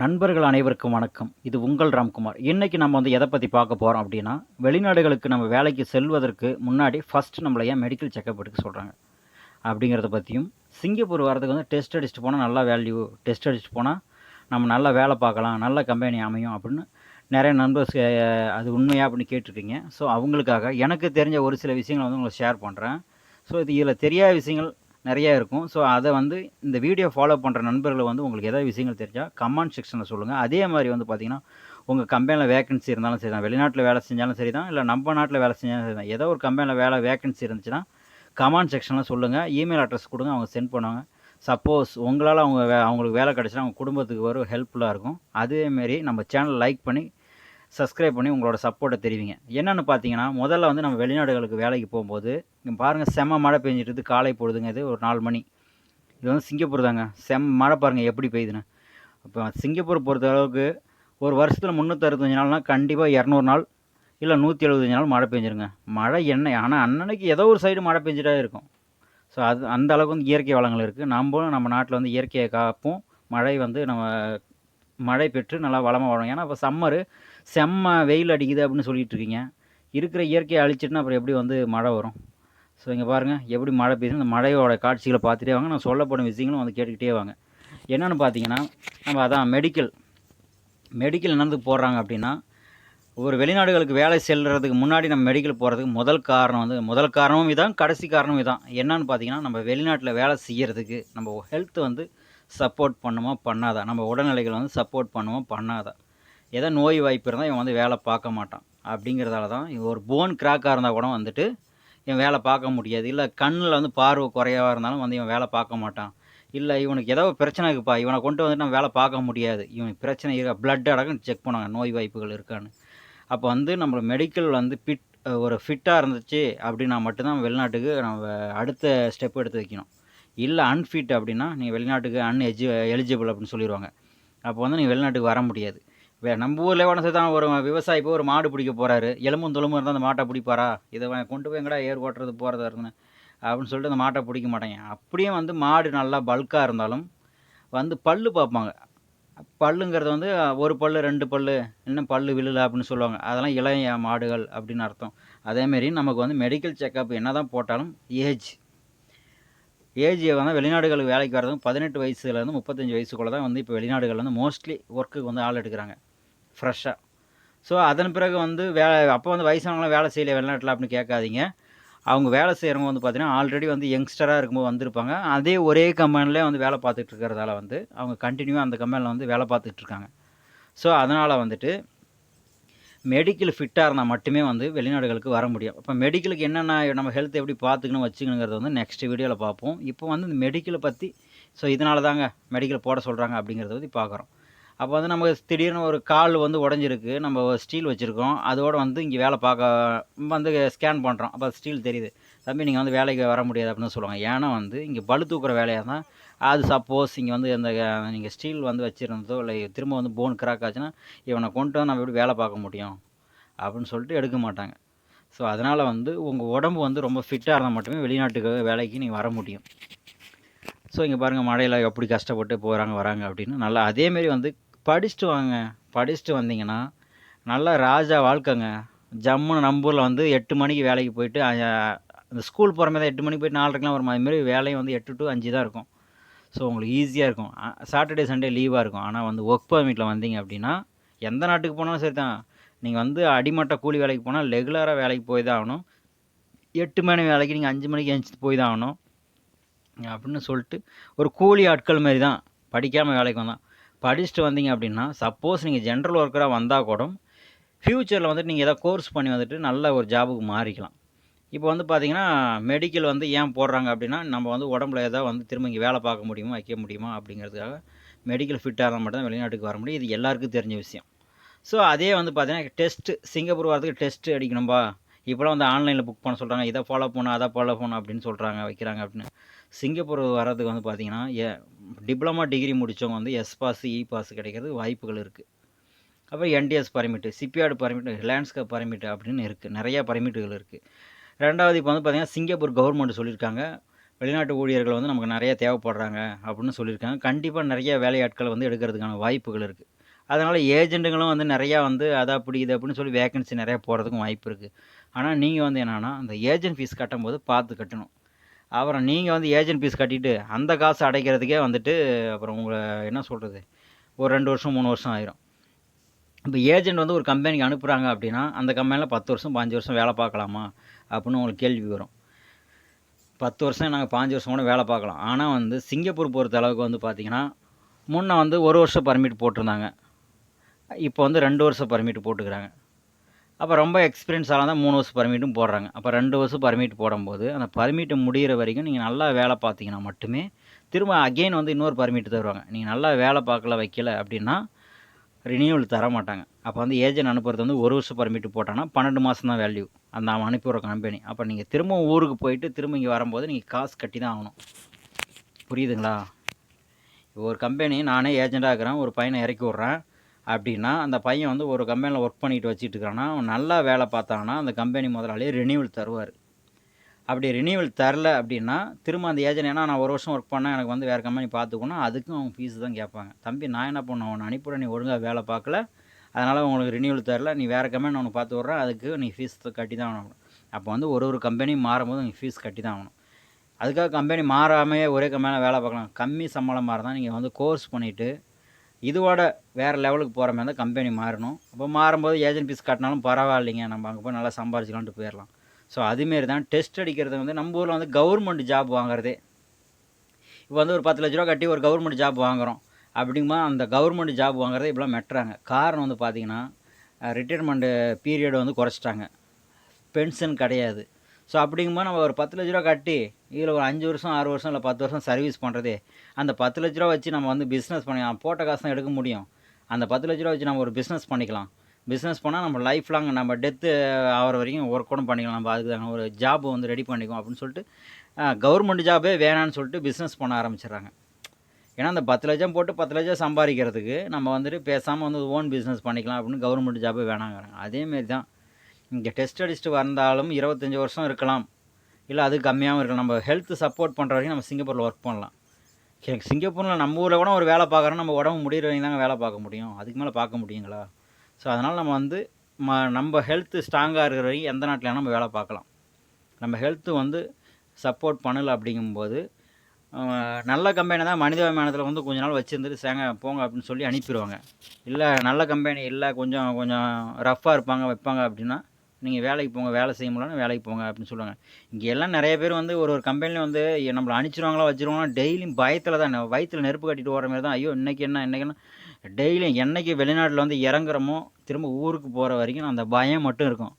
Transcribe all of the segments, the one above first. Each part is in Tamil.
நண்பர்கள் அனைவருக்கும் வணக்கம். இது உங்கள் ராம்குமார். இன்றைக்கி நம்ம வந்து எதை பற்றி பார்க்க போகிறோம் அப்படின்னா வெளிநாடுகளுக்கு நம்ம வேலைக்கு செல்வதற்கு முன்னாடி ஃபஸ்ட்டு நம்மளை ஏன் மெடிக்கல் செக்கப் எடுக்க சொல்கிறாங்க அப்படிங்கிறத பற்றியும் சிங்கப்பூர் வரதுக்கு வந்து டெஸ்ட் அடிச்சுட்டு போனால் நல்லா வேல்யூ டெஸ்ட் அடிச்சுட்டு போனால் நம்ம நல்லா வேலை பார்க்கலாம் நல்ல கம்பெனி அமையும் அப்படின்னு நிறைய நண்பர்ஸ் அது உண்மையா அப்படின்னு கேட்டிருக்கீங்க. ஸோ அவங்களுக்காக எனக்கு தெரிஞ்ச ஒரு சில விஷயங்களை வந்து உங்களுக்கு ஷேர் பண்ணுறேன் ஸோ இது இதில் தெரியாத விஷயங்கள் நிறையா இருக்கும். ஸோ அதை வந்து இந்த வீடியோ ஃபாலோ பண்ணுற நண்பர்கள் வந்து உங்களுக்கு எதாவது விஷயங்கள் தெரிஞ்சால் கமெண்ட் செக்ஷனில் சொல்லுங்கள் அதே மாதிரி வந்து பார்த்தீங்கன்னா உங்கள் கம்பெனியில் வேகன்சி இருந்தாலும் சரி தான் வெளிநாட்டில் வேலை செஞ்சாலும் சரி தான் இல்லை நம்ம நாட்டில் வேலை செஞ்சாலும் சரி தான் ஏதோ ஒரு கம்பெனியில் வேலை வேகன்சி இருந்துச்சுன்னா கமெண்ட் செக்ஷனில் சொல்லுங்கள் இமெயில் அட்ரஸ் கொடுங்க. அவங்க சென்ட் பண்ணுவாங்க. சப்போஸ் உங்களால் அவங்க வே அவங்களுக்கு வேலை கிடச்சினா அவங்க குடும்பத்துக்கு ஒரு ஹெல்ப்ஃபுல்லாக இருக்கும். அதேமாரி நம்ம சேனல் லைக் பண்ணி சப்ஸ்கிரைப் பண்ணி உங்களோட சப்போர்ட்டை தெரிவிங்க. என்னென்னு பார்த்தீங்கன்னா முதல்ல வந்து நம்ம வெளிநாடுகளுக்கு வேலைக்கு போகும்போது இங்கே பாருங்கள் செம்ம மழை பெஞ்சிட்டு காலை பொழுதுங்க இது ஒரு நாலு மணி. இது வந்து சிங்கப்பூர் தாங்க. செம் மழை பாருங்கள் எப்படி பெய்யுதுன்னு. இப்போ சிங்கப்பூர் பொறுத்த அளவுக்கு ஒரு வருஷத்தில் முந்நூற்றறுபத்தஞ்சு நாள்னா கண்டிப்பாக இரநூறு நாள் இல்லை நூற்றி எழுபத்தஞ்சு நாள் மழை பெஞ்சிருங்க. மழை என்ன ஆனால் அன்னன்னைக்கு ஏதோ ஒரு சைடு மழை பெஞ்சிட்டே இருக்கும். ஸோ அது அந்த அளவுக்கு வந்து இயற்கை வளங்கள் இருக்குது நம்மளும் நம்ம நாட்டில் வந்து இயற்கையை காப்போம். மழை வந்து நம்ம மழை பெற்று நல்லா வளமாக வாழும். ஏன்னா இப்போ சம்மரு செம்ம வெயில் அடிக்குது அப்படின்னு சொல்லிகிட்டு இருக்கீங்க. இருக்கிற இயற்கையை அழிச்சிட்டுனா அப்புறம் எப்படி வந்து மழை வரும்? ஸோ இங்கே பாருங்கள் எப்படி மழை பெய்யுது இந்த மழையோட காட்சிகளை பார்த்துட்டே வாங்க. நான் சொல்லப்படும் விஷயங்களும் வந்து கேட்டுக்கிட்டே வாங்க. என்னென்னு பார்த்தீங்கன்னா நம்ம அதான் மெடிக்கல் மெடிக்கல் என்னது போடுறாங்க அப்படின்னா ஒரு வெளிநாடுகளுக்கு வேலை செல்கிறதுக்கு முன்னாடி நம்ம மெடிக்கல் போகிறதுக்கு முதல் காரணம் வந்து முதல் காரணமும் இதான் கடைசி காரணமும் இதான். என்னன்னு பார்த்தீங்கன்னா நம்ம வெளிநாட்டில் வேலை செய்யறதுக்கு நம்ம ஹெல்த் வந்து சப்போர்ட் பண்ணுமா? பண்ணாதா. நம்ம உடல்நிலைகள் வந்து சப்போர்ட் பண்ணுமா? பண்ணாதா. ஏதோ நோய் வாய்ப்பு இருந்தால் இவன் வந்து வேலை பார்க்க மாட்டான். அப்படிங்கிறதால தான் இவன் ஒரு போன் கிராக்காக இருந்தால் கூட வந்துட்டு இவன் வேலை பார்க்க முடியாது. இல்லை கண்ணில் வந்து பார்வை குறையாக இருந்தாலும் வந்து இவன் வேலை பார்க்க மாட்டான். இல்லை இவனுக்கு ஏதோ பிரச்சனை இருக்குப்பா. இவனை கொண்டு வந்துட்டு நம்ம வேலை பார்க்க முடியாது. இவனுக்கு பிரச்சனை இருக்கா? பிளட் அடக்கம் செக் பண்ணுவாங்க. நோய் வாய்ப்புகள் இருக்கான்னு. அப்போ வந்து நம்ம மெடிக்கல் வந்து ஃபிட் ஒரு ஃபிட்டாக இருந்துச்சு அப்படின்னா மட்டும்தான் வெளிநாட்டுக்கு நம்ம அடுத்த ஸ்டெப் எடுத்து வைக்கணும். இல்லை அன்ஃபிட் அப்படின்னா நீங்கள் வெளிநாட்டுக்கு அன் எஜி எலிஜிபிள் அப்படின்னு சொல்லிடுவாங்க அப்போ வந்து நீங்கள் வெளிநாட்டுக்கு வர முடியாது. வே நம்ம ஊரில் வேணும் தான் ஒரு விவசாயி போய் ஒரு மாடு பிடிக்க போகிறாரு எலும்பும் தொலும்பும் இருந்தால் அந்த மாட்டை பிடிப்பாரா? இதை கொண்டு போய் எங்கடா ஏர் ஓட்டுறது போகிறதா இருந்தேன்? அப்படின்னு சொல்லிட்டு அந்த மாட்டை பிடிக்க மாட்டாங்க. அப்படியே வந்து மாடு நல்லா பல்காக இருந்தாலும் வந்து பல்லு பார்ப்பாங்க. பல்லுங்கிறது வந்து ஒரு பல்லு ரெண்டு பல்லு இன்னும் பல் விழுல அப்படின்னு சொல்லுவாங்க. அதெல்லாம் இளைய மாடுகள் அப்படின்னு அர்த்தம். அதேமாரி நமக்கு வந்து மெடிக்கல் செக்கப் என்ன தான் போட்டாலும் ஏஜ் ஏஜ் வந்து வெளிநாடுகளுக்கு வேலைக்கு வரதும் பதினெட்டு வயசுலேருந்து முப்பத்தஞ்சு வயசுக்குள்ள தான் வந்து இப்போ வெளிநாடுகள் வந்து மோஸ்ட்லி ஒர்க்குக்கு வந்து ஆள் எடுக்கிறாங்க. ஃப்ரெஷ்ஷாக ஸோ அதன் பிறகு வந்து வேலை அப்போ வந்து வயசானவங்களாம் வேலை செய்யல வெளிநாட்டில் அப்படின்னு கேட்காதீங்க. அவங்க வேலை செய்கிறவங்க வந்து பார்த்திங்கன்னா ஆல்ரெடி வந்து யங்ஸ்டராக இருக்கும்போது வந்திருப்பாங்க. அதே ஒரே கம்பெனிலே வந்து வேலை பார்த்துட்டு இருக்கிறதால வந்து அவங்க கண்டினியூவாக அந்த கம்பெனியில் வந்து வேலை பார்த்துட்டு இருக்காங்க. ஸோ அதனால் வந்துட்டு மெடிக்கல் ஃபிட்டாக இருந்தால் மட்டுமே வந்து வெளிநாடுகளுக்கு வர முடியும். இப்போ மெடிக்கலுக்கு என்னென்ன நம்ம ஹெல்த் எப்படி பார்த்துக்கணும் வச்சுக்கணுங்கிறத வந்து நெக்ஸ்ட் வீடியோவில் பார்ப்போம். இப்போ வந்து இந்த மெடிக்கலை பற்றி ஸோ இதனால தாங்க மெடிக்கல் போட சொல்கிறாங்க அப்படிங்கிறத பற்றி பார்க்குறோம். அப்போ வந்து நம்ம திடீர்னு ஒரு கால் வந்து உடஞ்சிருக்கு. நம்ம ஸ்டீல் வச்சுருக்கோம். அதோட வந்து இங்கே வேலை பார்க்க வந்து ஸ்கேன் பண்ணுறோம் அப்போ ஸ்டீல் தெரியுது. தம்பி நீங்கள் வந்து வேலைக்கு வர முடியாது அப்படின்னு சொல்லுவாங்க. ஏன்னா வந்து இங்கே பளு தூக்குற வேலையாக தான் அது சப்போஸ் இங்கே வந்து அந்த நீங்கள் ஸ்டீல் வந்து வச்சுருந்ததோ இல்லை திரும்ப வந்து போன் கிராக் ஆச்சுன்னா இவனை கொண்டு வந்து நம்ம எப்படி வேலை பார்க்க முடியும்? அப்படின்னு சொல்லிட்டு எடுக்க மாட்டாங்க. ஸோ அதனால் வந்து உங்கள் உடம்பு வந்து ரொம்ப ஃபிட்டாக இருந்தால் மட்டுமே வெளிநாட்டுக்கு வேலைக்கு நீங்கள் வர முடியும். ஸோ இங்கே பாருங்கள் மழையில் எப்படி கஷ்டப்பட்டு போகிறாங்க வராங்க அப்படின்னு. நல்லா அதேமாரி வந்து படிச்சுட்டு வாங்க. படிச்சுட்டு வந்தீங்கன்னா நல்லா ராஜா வாழ்க்கைங்க. ஜம்முன்னு நம்பூரில் வந்து எட்டு மணிக்கு வேலைக்கு போயிட்டு அந்த ஸ்கூல் போகிற மாதிரி தான் எட்டு மணிக்கு போய்ட்டு நாலரைக்கெலாம் வரும்? அதுமாரி வேலையும் வந்து எட்டு டு அஞ்சு தான் இருக்கும். ஸோ உங்களுக்கு ஈஸியாக இருக்கும். சாட்டர்டே சண்டே லீவாக இருக்கும். ஆனால் வந்து ஒர்க் பர்மிட்டில் வந்தீங்க அப்படின்னா எந்த நாட்டுக்கு போனாலும் சரி தான் நீங்கள் வந்து அடிமட்ட கூலி வேலைக்கு போனால் ரெகுலராக வேலைக்கு போய் தான் ஆகணும். எட்டு மணி வேலைக்கு நீங்கள் அஞ்சு மணிக்கு எழுந்துச்சு போய் தான் ஆகணும். அப்படின்னு சொல்லிட்டு ஒரு கூலி ஆட்கள் மாதிரி தான் படிக்காமல் வேலைக்கு வந்தான். படிச்சுட்டு வந்தீங்க அப்படின்னா சப்போஸ் நீங்கள் ஜென்ரல் ஒர்க்கராக வந்தால் கூட ஃப்யூச்சரில் வந்துட்டு நீங்கள் ஏதாவது கோர்ஸ் பண்ணி வந்துட்டு நல்ல ஒரு ஜாபுக்கு மாறிக்கலாம். இப்போ வந்து பார்த்தீங்கன்னா மெடிக்கல் வந்து ஏன் போடுறாங்க அப்படின்னா நம்ம வந்து உடம்புல ஏதாவது வந்து திரும்ப இங்கே வேலை பார்க்க முடியுமா வைக்க முடியுமா அப்படிங்கிறதுக்காக மெடிக்கல் ஃபிட்டாக இருந்தால் மட்டும் தான் வெளிநாட்டுக்கு வர முடியும். இது எல்லாருக்கும் தெரிஞ்ச விஷயம். ஸோ அதே வந்து பார்த்தீங்கன்னா டெஸ்ட்டு சிங்கப்பூர் வரதுக்கு டெஸ்ட்டு அடிக்கணும்பா. இப்போலாம் வந்து ஆன்லைனில் புக் பண்ண சொல்கிறாங்க இதை ஃபாலோ பண்ணணும் அதை ஃபாலோ பண்ணணும் அப்படின்னு சொல்கிறாங்க வைக்கிறாங்க அப்படின்னு. சிங்கப்பூர் வர்றதுக்கு வந்து பார்த்தீங்கன்னா ஏ டிப்ளமா டிகிரி முடித்தவங்க வந்து எஸ் பாஸ் இ பாஸ் கிடைக்கிறதுக்கு வாய்ப்புகள் இருக்குது அப்புறம் NDS permit shipyard permit landscape permit அப்படின்னு இருக்குது நிறையா பர்மிட்டுகள் இருக்குது ரெண்டாவது இப்போ வந்து பார்த்திங்கன்னா சிங்கப்பூர் கவர்மெண்ட் சொல்லியிருக்காங்க வெளிநாட்டு ஊழியர்கள் வந்து நமக்கு நிறைய தேவைப்படுறாங்க அப்படின்னு சொல்லியிருக்காங்க கண்டிப்பாக நிறைய வேலையாட்களை வந்து எடுக்கிறதுக்கான வாய்ப்புகள் இருக்குது அதனால் ஏஜெண்ட்டுங்களும் வந்து நிறையா வந்து அது அப்படி இது அப்படின்னு சொல்லி வேகன்சி நிறையா போகிறதுக்கும் வாய்ப்பு இருக்குது ஆனால் நீங்கள் வந்து என்னென்னா அந்த ஏஜென்ட் ஃபீஸ் கட்டும்போது பார்த்து கட்டணும். அப்புறம் நீங்கள் வந்து ஏஜென்ட் ஃபீஸ் கட்டிட்டு அந்த காசு அடைக்கிறதுக்கே வந்துட்டு அப்புறம் உங்களை என்ன சொல்கிறது ஒரு ரெண்டு வருஷம் மூணு வருஷம் ஆயிரும். இப்போ ஏஜென்ட் வந்து ஒரு கம்பெனிக்கு அனுப்புகிறாங்க அப்படின்னா அந்த கம்பெனியில் பத்து வருஷம் பாஞ்சு வருஷம் வேலை பார்க்கலாமா? அப்படின்னு உங்களுக்கு கேள்வி வரும். பத்து வருஷம் நாங்கள் பாஞ்சு வருஷம் கூட வேலை பார்க்கலாம். ஆனால் வந்து சிங்கப்பூர் பொறுத்த அளவுக்கு வந்து பார்த்திங்கன்னா முன்னே வந்து ஒரு வருஷம் பர்மிட் போட்டிருந்தாங்க. இப்போ வந்து ரெண்டு வருஷம் பர்மிட் போட்டுக்கிறாங்க. அப்போ ரொம்ப எக்ஸ்பீரியன்ஸ் ஆனால் தான் மூணு வருஷம் பர்மிட்டும் போடுறாங்க. அப்போ ரெண்டு வருஷம் பர்மிட் போடும்போது அந்த பர்மிட் முடிகிற வரைக்கும் நீங்கள் நல்லா வேலை பார்த்தீங்கன்னா மட்டுமே திரும்ப அகெயின் வந்து இன்னொரு பர்மிட் தருவாங்க. நீங்கள் நல்லா வேலை பார்க்கல வைக்கல அப்படின்னா ரினியூவல் தர மாட்டாங்க அப்போ வந்து ஏஜென்ட் அனுப்புறது வந்து ஒரு வருஷம் பர்மிட் போட்டாங்கன்னா பன்னெண்டு மாதம் தான் வேல்யூ அந்த அவன் அனுப்பிவிடுற கம்பெனி அப்போ நீங்கள் திரும்ப ஊருக்கு போயிட்டு திரும்ப இங்கே வரும்போது நீங்கள் காசு கட்டி தான் ஆகணும். புரியுதுங்களா? ஒரு கம்பெனி நானே ஏஜெண்ட்டாக இருக்கிறேன் ஒரு பையனை இறக்கி விட்றேன். அப்படின்னா அந்த பையன் வந்து ஒரு கம்பெனியில் ஒர்க் பண்ணிட்டு வச்சுட்டு இருக்கிறான்னா அவன் நல்லா வேலை பார்த்தாங்கன்னா அந்த கம்பெனி முதலாளியே ரினியூவல் தருவார். அப்படி ரினியூவல் தரல அப்படின்னா திரும்ப அந்த ஏஜென்ட் ஏன்னா நான் ஒரு வருஷம் ஒர்க் பண்ணேன் எனக்கு வந்து வேறு கம்பெனி பார்த்துக்கணும். அதுக்கும் அவங்க ஃபீஸ் தான் கேட்பாங்க. தம்பி நான் என்ன பண்ண உன்னை அனுப்பிவிட நீ ஒழுங்காக வேலை பார்க்கல. அதனால் உங்களுக்கு ரினியூவல் தரல. நீ வேறு கம்பெனி உனக்கு பார்த்து விட்றேன் அதுக்கு நீ ஃபீஸ் கட்டி தான் ஆகணும். அப்போ வந்து ஒரு ஒரு கம்பெனி மாறும்போது நீ ஃபீஸ் கட்டி தான் ஆகணும். அதுக்காக கம்பெனி மாறாமையே ஒரே கம்பெனியில் வேலை பார்க்கலாம். கம்மி சம்பளமாக இருந்தால் நீங்கள் வந்து கோர்ஸ் பண்ணிவிட்டு இதோட வேறு லெவலுக்கு போகிற மாதிரி தான் கம்பெனி மாறணும். அப்போ மாறும்போது ஏஜென்ட் ஃபீஸ் கட்டினாலும் பரவாயில்லைங்க. நம்ம அங்கே போய் நல்லா சம்பாரிச்சிக்கலான்ட்டு போயிடலாம். ஸோ அதுமாரி தான் டெஸ்ட் அடிக்கிறது வந்து நம்ம ஊரில் வந்து கவர்மெண்ட் ஜாப் வாங்குறதே. இப்போ வந்து ஒரு பத்து லட்ச ரூபா கட்டி ஒரு கவர்மெண்ட் ஜாப் வாங்குகிறோம் அப்படிங்கும்போது அந்த கவர்மெண்ட் ஜாப் வாங்குறதே இப்படிலாம் மெட்டுறாங்க காரணம் வந்து பார்த்திங்கன்னா ரிட்டையர்மெண்ட்டு பீரியடு வந்து குறைச்சிட்டாங்க. பென்ஷன் கிடையாது. ஸோ அப்படிங்கும்போது நம்ம ஒரு பத்து லட்ச ரூபா கட்டி இதில் ஒரு அஞ்சு வருஷம் ஆறு வருஷம் இல்லை பத்து வருஷம் சர்வீஸ் பண்ணுறதே அந்த பத்து லட்ச ரூபா வச்சு நம்ம வந்து பிஸ்னஸ் பண்ணிக்கலாம் போட்ட காசு தான் எடுக்க முடியும். அந்த பத்து லட்ச ரூபா வச்சு நம்ம ஒரு பிஸ்னஸ் பண்ணிக்கலாம். பிஸ்னஸ் பண்ணால் நம்ம லைஃப் லாங் நம்ம டெத்து ஆகிற வரைக்கும் ஒர்க் கூட பண்ணிக்கலாம். நம்ம அதுக்கு ஒரு ஜாப் வந்து ரெடி பண்ணிக்குவோம் அப்படின்னு சொல்லிட்டு கவர்மெண்ட் ஜாபே வேணான்னு சொல்லிட்டு பிஸ்னஸ் பண்ண ஆரம்பிச்சிடுறாங்க. ஏன்னா அந்த பத்து லட்சம் போட்டு பத்து லட்சம் சம்பாதிக்கிறதுக்கு நம்ம வந்துட்டு பேசாமல் வந்து ஓன் பிஸ்னஸ் பண்ணிக்கலாம் அப்படின்னு கவர்மெண்ட் ஜாபே வேணாங்கிறாங்க. அதேமாரி தான் இங்கே டெஸ்ட் அடிச்சுட்டு வந்தாலும் இருபத்தஞ்சி வருஷம் இருக்கலாம். இல்லை அது கம்மியாகவும் இருக்கலாம். நம்ம ஹெல்த் சப்போர்ட் பண்ணுற வரைக்கும் நம்ம சிங்கப்பூரில் ஒர்க் பண்ணலாம். சிங்கப்பூரில் நம்ம ஊரில் கூட ஒரு வேலை பார்க்குறோம் நம்ம உடம்பு முடிகிற வரைக்கும் தாங்க வேலை பார்க்க முடியும். அதுக்கு மேலே பார்க்க முடியுங்களா? ஸோ அதனால் நம்ம வந்து ம நம்ம ஹெல்த்து ஸ்ட்ராங்காக இருக்கிற வரைக்கும் எந்த நாட்டில் நம்ம வேலை பார்க்கலாம். நம்ம ஹெல்த்து வந்து சப்போர்ட் பண்ணலை அப்படிங்கும்போது நல்ல கம்பெனி தான் மனிதாபிமானத்தில் வந்து கொஞ்ச நாள் வச்சுருந்துட்டு சேங்க போங்க அப்படின்னு சொல்லி அனுப்பிடுவாங்க. இல்லை நல்ல கம்பெனி இல்லை கொஞ்சம் கொஞ்சம் ரஃப்பாக இருப்பாங்க வைப்பாங்க அப்படின்னா நீங்கள் வேலைக்கு போங்க வேலை செய்ய முடியலன்னு வேலைக்கு போங்க அப்படின்னு சொல்லுவாங்க. இங்கே எல்லாம் நிறைய பேர் வந்து ஒரு ஒரு கம்பெனியில் வந்து நம்மளை அனுப்பிச்சிருவாங்களா வச்சுருவாங்களா டெய்லியும் பயத்தில் தான் வயிற்றில் நெருப்பு கட்டிட்டு போகிற மாதிரி தான். ஐயோ இன்றைக்கி என்ன இன்றைக்கி என்ன? டெய்லியும் என்றைக்கு வெளிநாட்டில் வந்து இறங்குறோமோ திரும்ப ஊருக்கு போகிற வரைக்கும் அந்த பயம் மட்டும் இருக்கும்.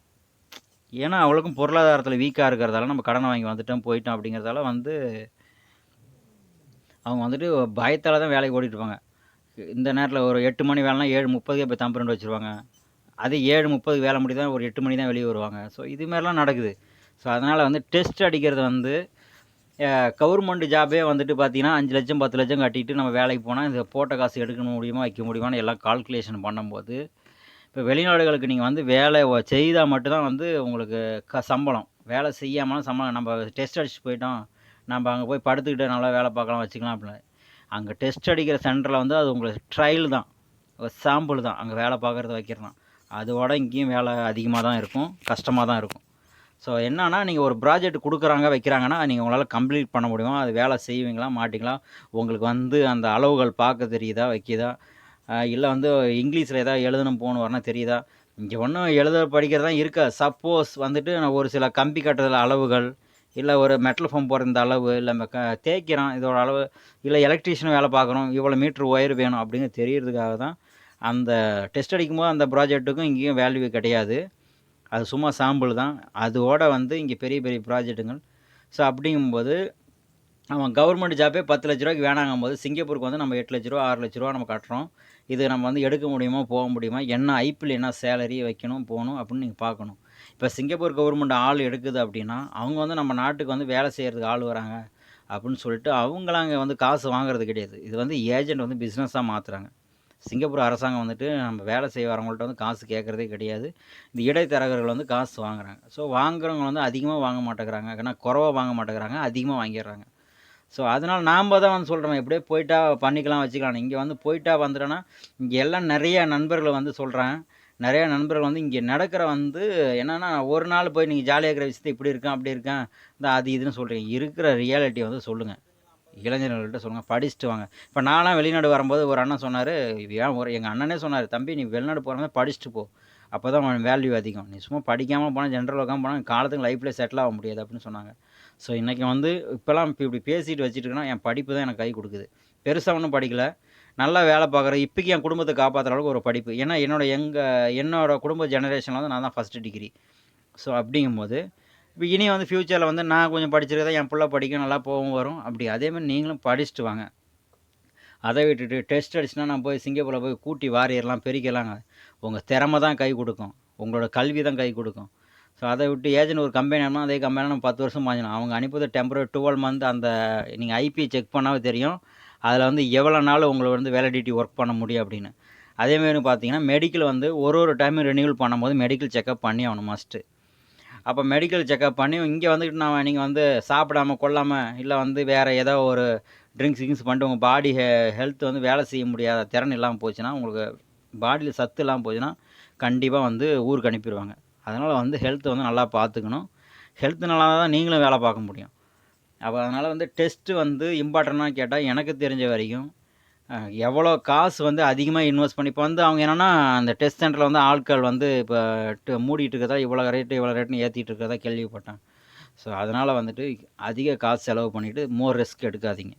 ஏன்னா அவ்வளோக்கும் பொருளாதாரத்தில் வீக்காக இருக்கிறதால நம்ம கடனை வாங்கி வந்துட்டோம் போயிட்டோம் அப்படிங்கிறதால வந்து அவங்க வந்துட்டு பயத்தால் தான் வேலைக்கு ஓடிட்டு இருப்பாங்க. இந்த நேரத்தில் ஒரு எட்டு மணி வேலைனா ஏழு முப்பதுக்கே போய் தம்பரெண்டு வச்சுருவாங்க. அது ஏழு முப்பது வேலை முடிதான் ஒரு எட்டு மணி தான் வெளியே வருவாங்க. ஸோ இதுமாரிலாம் நடக்குது. ஸோ அதனால் வந்து டெஸ்ட் அடிக்கிறது வந்து கவர்மெண்ட் ஜாபே வந்துட்டு பார்த்தீங்கன்னா அஞ்சு லட்சம் பத்து லட்சம் கட்டிட்டு நம்ம வேலைக்கு போனால் இந்த போட்ட காசு எடுக்க முடியுமா வைக்க முடியுமான்னு எல்லாம் கால்குலேஷன் பண்ணும்போது இப்போ வெளிநாடுகளுக்கு நீங்கள் வந்து வேலை செய்தால் மட்டும்தான் வந்து உங்களுக்கு க சம்பளம். வேலை செய்யாமலாம் சம்பளம். நம்ம டெஸ்ட் அடிச்சுட்டு போயிட்டோம். நம்ம அங்கே போய் படுத்துக்கிட்டு நல்லா வேலை பார்க்கலாம் வச்சுக்கலாம் அப்படின்னு அங்கே டெஸ்ட் அடிக்கிற சென்டரில் வந்து அது உங்களுக்கு ட்ரையல் தான். ஒரு சாம்பிள் தான். அங்கே வேலை பார்க்குறத வைக்கிறது தான் அதோட இங்கேயும் வேலை அதிகமாக தான் இருக்கும். கஷ்டமாக தான் இருக்கும். ஸோ என்னன்னா நீங்கள் ஒரு ப்ராஜெக்ட் கொடுக்குறாங்க வைக்கிறாங்கன்னா நீங்கள் உங்களால் கம்ப்ளீட் பண்ண முடியுமா? அது வேலை செய்வீங்களா? மாட்டிங்களா? உங்களுக்கு வந்து அந்த அளவுகள் பார்க்க தெரியுதா? வைக்கிதா? இல்லை வந்து இங்கிலீஷில் ஏதாவது எழுதணும் போகணும் வரணும் தெரியுதா? இங்கே ஒன்றும் எழுத படிக்கிறது தான் இருக்கா. சப்போஸ் வந்துட்டு நான் ஒரு சில கம்பி கட்டுறதுல அளவுகள் இல்லை ஒரு மெட்டல் ஃபோம் போடுற இந்த அளவு இல்லை க தேய்க்கிறோம் இதோட அளவு இல்லை எலக்ட்ரீஷியன் வேலை பார்க்குறோம் இவ்வளோ மீட்ரு ஒயர் வேணும் அப்படிங்கிறது தெரியறதுக்காக தான் அந்த டெஸ்ட் அடிக்கும்போது அந்த ப்ராஜெக்ட்டுக்கும் இங்கேயும் வேல்யூ கிடையாது. அது சும்மா சாம்பிள் தான். அதோட வந்து இங்கே பெரிய பெரிய ப்ராஜெக்ட்டுங்கள் ஸோ அப்படிங்கும்போது அவன் கவர்மெண்ட் ஜாப்பே பத்து லட்ச ரூபாய்க்கு வேணாங்கும் போது சிங்கப்பூருக்கு வந்து நம்ம எட்டு லட்ச ரூபா ஆறு லட்ச ரூபா நம்ம கட்டுறோம். இது நம்ம வந்து எடுக்க முடியுமா போக முடியுமா என்ன ஐபிஎல் என்ன சேலரி வைக்கணும் போகணும் அப்படின்னு நீங்கள் பார்க்கணும். இப்போ சிங்கப்பூர் கவர்மெண்ட் ஆள் எடுக்குது அப்படின்னா அவங்க வந்து நம்ம நாட்டுக்கு வந்து வேலை செய்கிறதுக்கு ஆள் வராங்க அப்படின்னு சொல்லிட்டு அவங்களாம் அங்கே வந்து காசு வாங்குறது கிடையாது. இது வந்து ஏஜென்ட் வந்து பிஸ்னஸாக மாற்றுறாங்க சிங்கப்பூர் அரசாங்கம் வந்துட்டு நம்ம வேலை செய்ய வரவங்கள்ட்ட வந்து காசு கேட்குறதே கிடையாது. இந்த இடைத்தரகர்கள் வந்து காசு வாங்குறாங்க. ஸோ வாங்குறவங்க வந்து அதிகமாக வாங்க மாட்டேங்கிறாங்க. ஏன்னா குறவாக வாங்க மாட்டேங்கிறாங்க. அதிகமாக வாங்கிடுறாங்க. ஸோ அதனால் நாம் தான் வந்து சொல்கிறோம் எப்படியே போயிட்டா பண்ணிக்கலாம் வச்சுக்கலாம். இங்கே வந்து போயிட்டா வந்துட்டோன்னா இங்கே எல்லாம் நிறைய நண்பர்கள் வந்து சொல்கிறேன் நிறையா நண்பர்கள் வந்து இங்கே நடக்கிற வந்து என்னென்னா ஒரு நாள் போய் நீங்கள் ஜாலியாக இருக்கிற விஷயத்தை இப்படி இருக்கான் அப்படி இருக்கான் இந்த அது இதுன்னு சொல்கிறீங்க இருக்கிற ரியாலிட்டி வந்து சொல்லுங்கள் இளைஞர்கள்ட்ட சொல்லுங்கள் படிச்சுட்டு வாங்க இப்போ நான்லாம் வெளிநாடு வரும்போது ஒரு அண்ணன் சொன்னார் ஏன் ஒரு எங்கள் அண்ணனே சொன்னார் தம்பி நீ வெளிநாடு போகிறதா படிச்சுட்டு போ. அப்போ தான் வேல்யூ அதிகம். நீ சும்மா படிக்காமல் போனால் ஜென்ரல் உட்காந்து போனால் காலத்துக்கு லைஃப்பில் செட்டில் ஆக முடியாது அப்படின்னு சொன்னாங்க. ஸோ இன்றைக்கி வந்து இப்போலாம் இப்போ இப்படி பேசிட்டு வச்சுட்டுனா என் படிப்பு தான் எனக்கு கை கொடுக்குது. பெருசாக ஒன்றும் படிக்கலை. நல்லா வேலை பார்க்குறேன் இப்போக்கி என் குடும்பத்தை காப்பாற்றுற அளவுக்கு ஒரு படிப்பு. ஏன்னா என்னோட எங்கள் என்னோட குடும்ப ஜெனரேஷனில் வந்து நான் தான் ஃபஸ்ட்டு டிகிரி ஸோ அப்படிங்கும்போது இப்போ இனி வந்து ஃப்யூச்சரில் வந்து நான் கொஞ்சம் படிச்சிருக்கதா என் பிள்ளை படிக்க நல்லா போகவும் வரும். அப்படி அதேமாதிரி நீங்களும் படிச்சுட்டு வாங்க. அதை விட்டுட்டு டெஸ்ட் அடிச்சுனா நான் போய் சிங்கப்பூரில் போய் கூட்டி வாரியர்லாம் பெருக்கலாங்க உங்கள் திறமை தான் கை கொடுக்கும். உங்களோட கல்வி தான் கை கொடுக்கும். ஸோ அதை விட்டு ஏஜென்ட் ஒரு கம்பெனி ஆனால் அதே கம்பெனியில் நம்ம பத்து வருஷம் மாஞ்சினோம் அவங்க அனுப்புறது டெம்பரரி டுவெல் மந்த் அந்த நீங்கள் ஐபி செக் பண்ணாவே தெரியும். அதில் வந்து எவ்வளோ நாள் உங்களை வந்து வேலிடிட்டி ஒர்க் பண்ண முடியும் அப்படின்னு. அதேமாரி பார்த்தீங்கன்னா மெடிக்கல் வந்து ஒரு ஒரு டைமும் ரினியூவல் பண்ணும்போது மெடிக்கல் செக்கப் பண்ணி ஆகணும் மஸ்ட்டு அப்போ மெடிக்கல் செக்கப் பண்ணி இங்கே வந்துக்கிட்டு நான் நீங்கள் வந்து சாப்பிடாம கொள்ளாமல் இல்லை வந்து வேறு ஏதோ ஒரு ட்ரிங்க்ஸ் கிங்ஸ் பண்ணிட்டு உங்கள் பாடி ஹெ ஹெல்த் வந்து வேலை செய்ய முடியாத திறன் இல்லாமல் போச்சுன்னா உங்களுக்கு பாடியில் சத்து இல்லாமல் போச்சுன்னா கண்டிப்பாக வந்து ஊருக்கு அனுப்பிடுவாங்க. அதனால் வந்து ஹெல்த்தை வந்து நல்லா பார்த்துக்கணும். ஹெல்த் நல்லா தான் நீங்களும் வேலை பார்க்க முடியும். அப்போ அதனால் வந்து டெஸ்ட்டு வந்து இம்பார்ட்டண்ட்டாக கேட்டால் எனக்கு தெரிஞ்ச வரைக்கும் எவ்வளோ காசு வந்து அதிகமாக இன்வெஸ்ட் பண்ணி இப்போ வந்து அவங்க என்னென்னா அந்த டெஸ்ட் சென்டரில் வந்து ஆட்கள் வந்து இப்போ மூடிட்டு இருக்கிறதா இவ்வளோ ரேட்டு இவ்வளோ ரேட்டுன்னு ஏற்றிட்டு இருக்கிறதா கேள்விப்பட்டேன். ஸோ அதனால் வந்துட்டு அதிக காசு செலவு பண்ணிவிட்டு மோர் ரிஸ்க் எடுக்காதீங்க.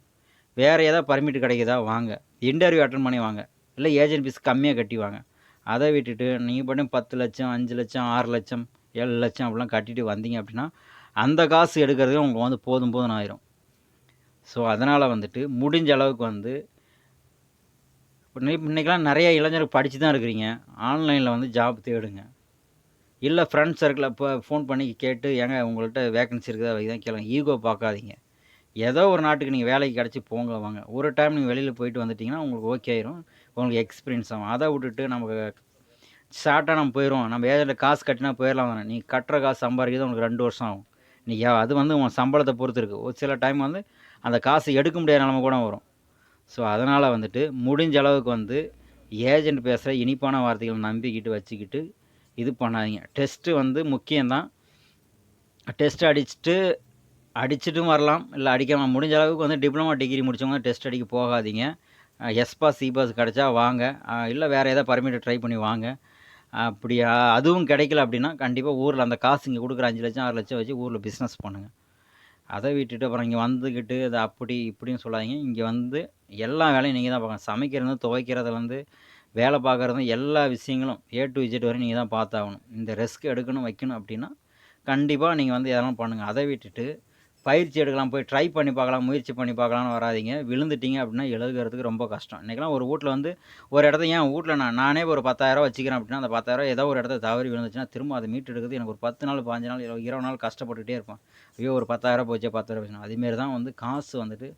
வேறு ஏதாவது பர்மிட் கிடைக்குதா வாங்க. இன்டர்வியூ அட்டன் பண்ணி வாங்க. இல்லை ஏஜென்ட் ஃபீஸ் கம்மியாக கட்டி வாங்க. அதை விட்டுட்டு நீங்கள் பண்ணி பத்து லட்சம் அஞ்சு லட்சம் ஆறு லட்சம் ஏழு லட்சம் அப்படிலாம் கட்டிட்டு வந்தீங்க அப்படின்னா அந்த காசு எடுக்கிறதுக்கு உங்களுக்கு வந்து போதும் போதும் ஆயிரும். ஸோ அதனால் வந்துட்டு முடிஞ்ச அளவுக்கு வந்து இப்போ இன்னைக்கு- நிறைய இளைஞர்கள் படித்து தான் இருக்கிறீங்க. ஆன்லைனில் வந்து ஜாப் தேடுங்க. இல்லை ஃப்ரெண்ட்ஸ் சர்க்கிளில் இப்போ ஃபோன் பண்ணி கேட்டு ஏங்க உங்கள்கிட்ட வேகன்சி இருக்குதா? இதான் கேளுங்க. ஈகோ பார்க்காதீங்க ஏதோ ஒரு நாட்டுக்கு நீங்கள் வேலைக்கு கிடச்சி போங்க வாங்க. ஒரு டைம் நீங்கள் வெளியில் போயிட்டு வந்துட்டிங்கன்னா உங்களுக்கு ஓகே ஆயிரும். உங்களுக்கு எக்ஸ்பீரியன்ஸ் ஆகும். அதை விட்டுட்டு நமக்கு ஷார்ட்டாக நம்ம போயிடுவோம் நம்ம ஏஜென்ட் காசு கட்டினா போயிடலாம் தானே. நீ கட்டுற காசு சம்பாதிக்கிறது உங்களுக்கு ரெண்டு வருஷம் ஆகும். நீ அது வந்து உன் சம்பளத்தை பொறுத்து இருக்குது ஒரு சில டைம் வந்து அந்த காசு எடுக்க முடியாத நிலமை கூட வரும். ஸோ அதனால் வந்துட்டு முடிஞ்ச அளவுக்கு வந்து ஏஜென்ட் பேசுகிற இனிப்பான வார்த்தைகளை நம்பிக்கிட்டு வச்சுக்கிட்டு இது பண்ணாதீங்க. டெஸ்ட்டு வந்து முக்கியம்தான். டெஸ்ட் அடிச்சுட்டு அடிச்சிட்டும் வரலாம். இல்லை அடிக்காமல் முடிஞ்ச அளவுக்கு வந்து டிப்ளமா டிகிரி முடித்தவங்க டெஸ்ட் அடிக்க போகாதீங்க. எஸ்பாஸ் சிபாஸ் கிடச்சா வாங்க. இல்லை வேறு ஏதாவது பர்மிட்டை ட்ரை பண்ணி வாங்க. அப்படியா அதுவும் கிடைக்கல அப்படின்னா கண்டிப்பாக ஊரில் அந்த காசு இங்கே கொடுக்குற அஞ்சு லட்சம் ஆறு லட்சம் வச்சு ஊரில் பிஸ்னஸ் பண்ணுங்கள் அதை விட்டுட்டு அப்புறம் இங்கே வந்துக்கிட்டு அது அப்படி இப்படின்னு சொல்லாதீங்க. இங்கே வந்து எல்லா வேலையும் நீங்கள் தான் பார்க்கணும். சமைக்கிறது துவைக்கிறதுலேருந்து வேலை பார்க்குறது எல்லா விஷயங்களும் ஏ டு இஜெட் வரையும் நீங்கள் தான் பார்த்தாகணும். இந்த ரிஸ்க் எடுக்கணும் வைக்கணும் அப்படின்னா கண்டிப்பாக நீங்கள் வந்து எதெல்லாம் பண்ணுங்கள் அதை விட்டுட்டு பயிற்சி எடுக்கலாம் போய் ட்ரை பண்ணி பார்க்கலாம் முயற்சி பண்ணி பார்க்கலாம்னு வராதீங்க. விழுந்துட்டீங்க அப்படின்னா எழுதுகிறதுக்கு ரொம்ப கஷ்டம். இன்றைக்கெல்லாம் ஒரு வீட்டில் வந்து ஒரு இடத்த ஏன் வீட்டில் நான் நானே ஒரு பத்தாயிரம் வச்சுக்கிறேன் அப்படின்னா அந்த பத்தாயிரம் ஏதோ ஒரு இடத்த தவறி விழுந்துச்சுன்னா திரும்ப அதை மீட்டு எடுக்கிறது எனக்கு ஒரு பத்து நாள் பாஞ்சு நாள் இருபது இருபது நாள் கஷ்டப்பட்டுகிட்டே இருப்பேன். ஐயோ ஒரு பத்தாயிரம் போச்சு பத்தாயிரம் போச்சு அதேமாரி தான் வந்து காசு வந்துட்டு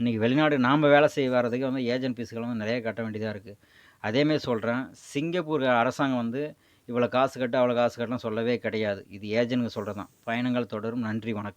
இன்றைக்கி வெளிநாடு நாம் வேலை செய்ய வர்றதுக்கு வந்து ஏஜென்ட் ஃபீஸ்கள் வந்து நிறைய கட்ட வேண்டியதாக இருக்குது அதேமாரி சொல்கிறேன் சிங்கப்பூர் அரசாங்கம் வந்து இவ்வளோ காசு கட்ட அவ்வளோ காசு கட்டலாம் சொல்லவே கிடையாது. இது ஏஜென்ட்ங்க சொல்கிறது தான் பயணங்கள் தொடரும். நன்றி வணக்கம்.